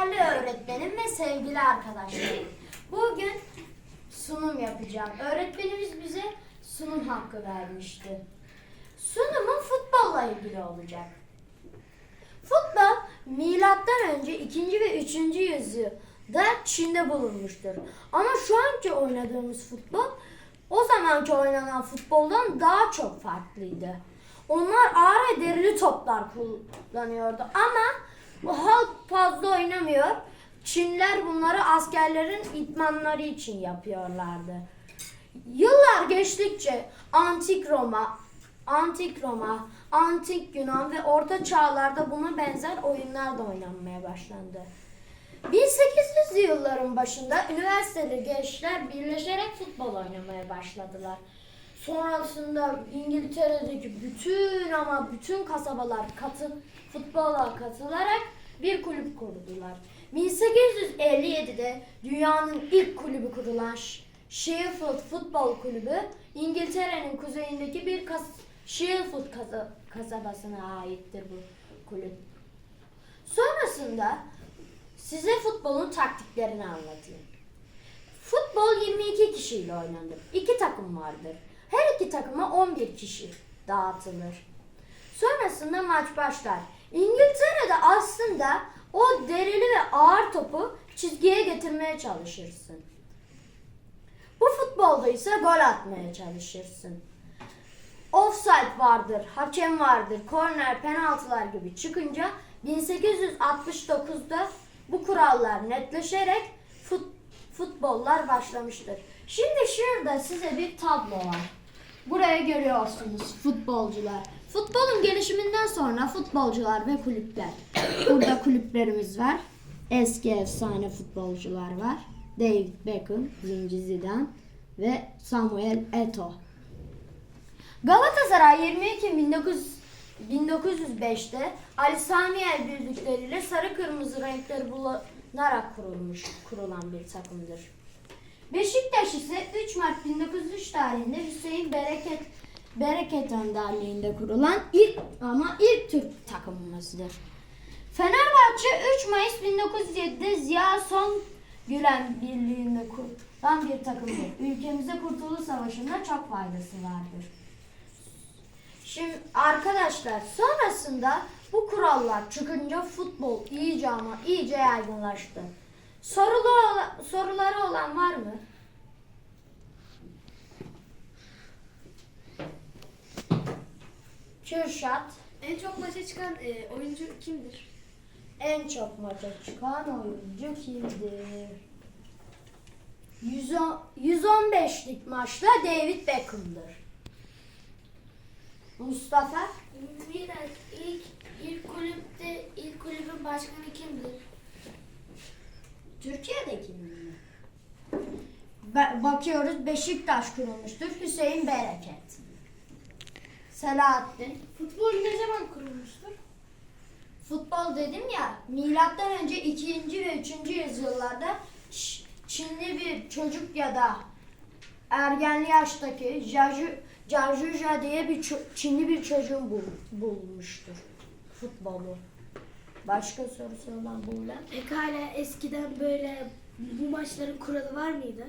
Değerli öğretmenim ve sevgili arkadaşlarım. Bugün sunum yapacağım. Öğretmenimiz bize sunum hakkı vermişti. Sunumum futbolla ilgili olacak. Futbol milattan önce 2. ve 3. yüzyılda Çin'de bulunmuştur. Ama şu anki oynadığımız futbol o zamanki oynanan futboldan daha çok farklıydı. Onlar ağır derili toplar kullanıyordu ama bu halk fazla oynamıyor. Çinler bunları askerlerin itmanları için yapıyorlardı. Yıllar geçtikçe antik Roma, antik Roma, antik Yunan ve orta çağlarda buna benzer oyunlar da oynanmaya başlandı. 1800'lü yılların başında üniversiteli gençler birleşerek futbol oynamaya başladılar. Sonrasında İngiltere'deki bütün ama bütün kasabalar katı futbola katılarak bir kulüp kurdular. 1857'de dünyanın ilk kulübü kurulan Sh- Sheffield Futbol Kulübü İngiltere'nin kuzeyindeki bir kas Sheffield kasa- kasabasına aittir bu kulüp. Sonrasında size futbolun taktiklerini anlatayım. Futbol 22 kişiyle oynanır. İki takım vardır. İki takıma 11 kişi dağıtılır. Sonrasında maç başlar. İngiltere'de aslında o derili ve ağır topu çizgiye getirmeye çalışırsın. Bu futbolda ise gol atmaya çalışırsın. Offside vardır, hakem vardır, korner, penaltılar gibi çıkınca 1869'da bu kurallar netleşerek fut, futbollar başlamıştır. Şimdi şurada size bir tablo var. Buraya görüyorsunuz futbolcular. Futbolun gelişiminden sonra futbolcular ve kulüpler. Burada kulüplerimiz var. Eski efsane futbolcular var. David Beckham, Zinci Zidane ve Samuel Eto'o. Galatasaray 22 19 1905'te Ali Sami El birlikleriyle sarı kırmızı renkleri bulunarak kurulmuş kurulan bir takımdır. Beşiktaş ise 3 Mart 1903 tarihinde Hüseyin Bereket Bereket önderliğinde kurulan ilk ama ilk Türk takımımızdır. Fenerbahçe 3 Mayıs 1907'de Ziya Son Gülen birliğinde kurulan bir takımdır. Ülkemize Kurtuluş Savaşı'nda çok faydası vardır. Şimdi arkadaşlar sonrasında bu kurallar çıkınca futbol iyice ama iyice yaygınlaştı. Sorulu ola- soruları olan var mı? Kürşat En çok maça çıkan e, oyuncu kimdir? en çok maça çıkan oyuncu kimdir? 110 115'lik maçta David Beckham'dır. Mustafa Biraz ilk ilk kulüpte ilk kulübün başkanı kimdir? Türkiye'deki mi? Ba- bakıyoruz Beşiktaş kurulmuştur. Hüseyin Bereket. Selahattin. Futbol ne zaman kurulmuştur? Futbol dedim ya milattan önce 2. ve 3. yüzyıllarda Ç- Çinli bir çocuk ya da ergenli yaştaki Jaju Jarjuja diye bir ço- Çinli bir çocuğun bul- bulmuştur futbolu. Başka sorusu olan Buğla? Pekala eskiden böyle bu maçların kuralı var mıydı?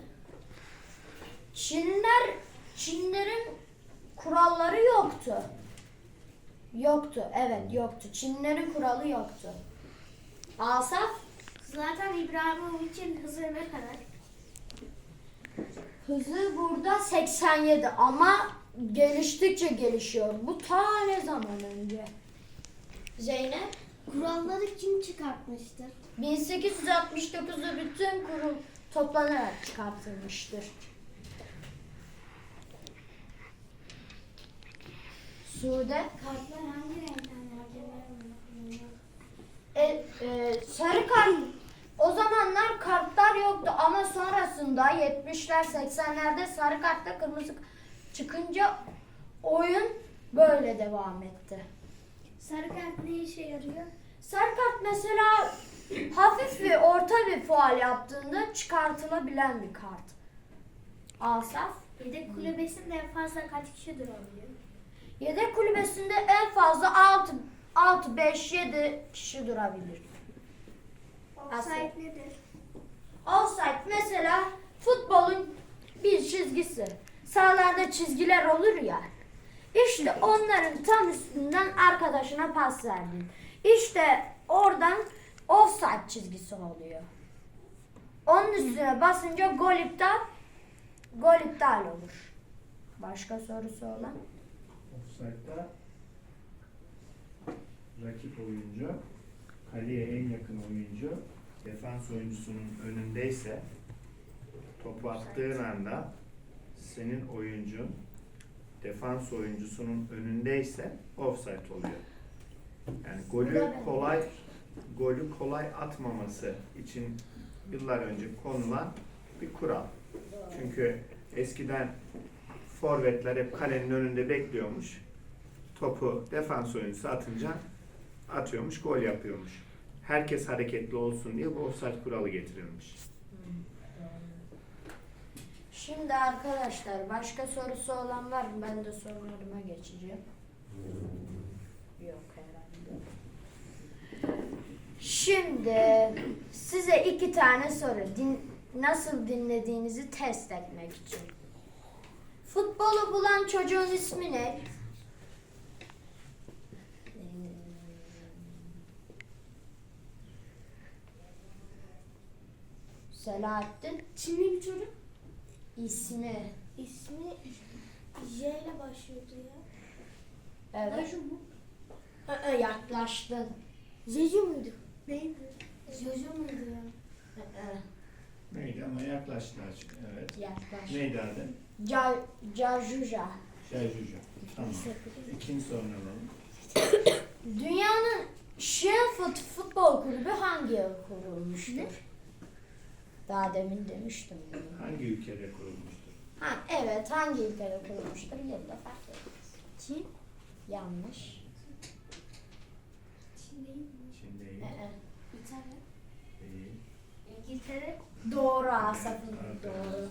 Çinler Çinlerin kuralları yoktu. Yoktu. Evet, yoktu. Çinlerin kuralı yoktu. Asaf Zaten İbrahimovic'in hızı ne kadar? hızı burada 87 ama geliştikçe gelişiyor. Bu ta ne zaman önce? Zeynep Kuralları kim çıkartmıştır? 1869'da bütün kurul toplanarak çıkartılmıştır. Sude Kartlar hangi renkten? E, e, sarı kart o zamanlar kartlar yoktu ama sonrasında 70'ler 80'lerde sarı kartla kırmızı çıkınca oyun böyle devam etti. Sarı kart ne işe yarıyor? Sarı kart mesela hafif ve orta bir faal yaptığında çıkartılabilen bir kart. Asaf Yedek kulübesinde en fazla kaç kişi durabiliyor? yedek kulübesinde en fazla 6 6 5 7 kişi durabilir. Offside nedir? Offside mesela futbolun bir çizgisi. Sahalarda çizgiler olur ya. İşte onların tam üstünden arkadaşına pas verdin. İşte oradan offside çizgisi oluyor. Onun üstüne basınca gol iptal, gol iptal olur. Başka sorusu olan? Offside'da rakip oyuncu kaleye en yakın oyuncu defans oyuncusunun önündeyse topu attığın anda senin oyuncun defans oyuncusunun önündeyse offside oluyor. Yani golü kolay golü kolay atmaması için yıllar önce konulan bir kural. Çünkü eskiden forvetler hep kalenin önünde bekliyormuş. Topu defans oyuncusu atınca atıyormuş, gol yapıyormuş. Herkes hareketli olsun diye bu offside kuralı getirilmiş. Şimdi arkadaşlar başka sorusu olan var mı? Ben de sorularıma geçeceğim. Yok. Şimdi size iki tane soru. Din, nasıl dinlediğinizi test etmek için. Futbolu bulan çocuğun ismi ne? Selahattin Çinli bir çocuk. ismi. İsmi J ile başlıyordu ya. Evet. Jojo mu? Aa, yaklaştın. Jojo muydu? Neydi? Jojo muydu? Aa, Neydi ama yaklaştılar. Evet. Yaklaş. Neydi adı? Ca, Cajuja. Şerjuju. Tamam. İkinci sorunu alalım. Dünyanın Sheffield Futbol Kulübü hangi yıl kurulmuştur? Daha demin demiştim bunu. Hangi ülkede kurulmuştur? Ha, evet hangi ülkede kurulmuştur? Yılda fark etmez. Çin. Yanlış. İngiltere. doğru Evet. doğru.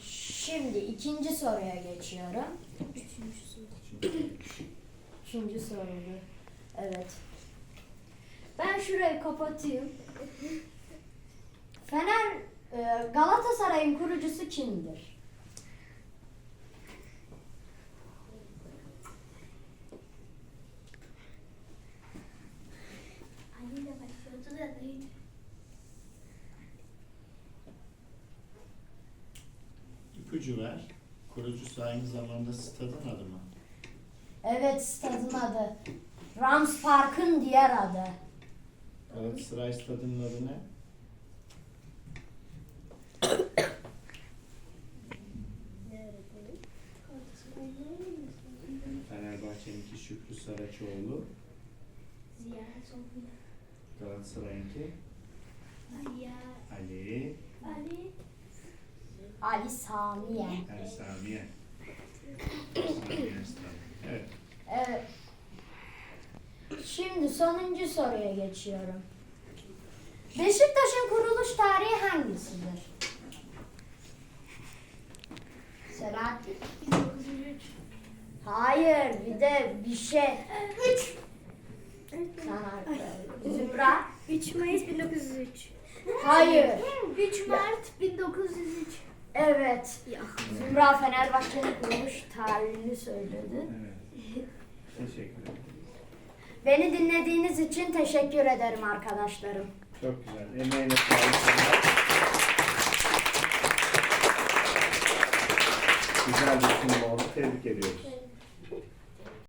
Şimdi ikinci soruya geçiyorum. Üçüncüsü. Çin. Üçüncü soru. Evet. Ben şurayı kapatayım. Fener e, Galatasaray'ın kurucusu kimdir? Ali ile başlıyordu da neydi? İpucu ver. Kurucusu aynı zamanda stadın adı mı? Evet stadın adı. Rams Park'ın diğer adı. Galatasaray stadının adı ne? Fenerbahçe'ninki Şükrü Saraçoğlu, Ziyaret olmuyor. Galatasaray'ınki Ali ya. Ali Ali. Ali Samiye. Ersamiye Stadı. Evet. Evet. Şimdi sonuncu soruya geçiyorum. Beşiktaş'ın kuruluş tarihi hangisidir? Selahattin. 1903. Hayır, bir de bir şey. Üç. Sana Zümra. 3 Mayıs 1903. Hayır. 3 Mart 1903. Evet. Ya. Zümra Fenerbahçe'nin kuruluş tarihini söyledi. Evet. Teşekkür ederim. Beni dinlediğiniz için teşekkür ederim arkadaşlarım. Çok güzel. Emeğine sağlık. Güzel bir sunum oldu. Tebrik ediyoruz.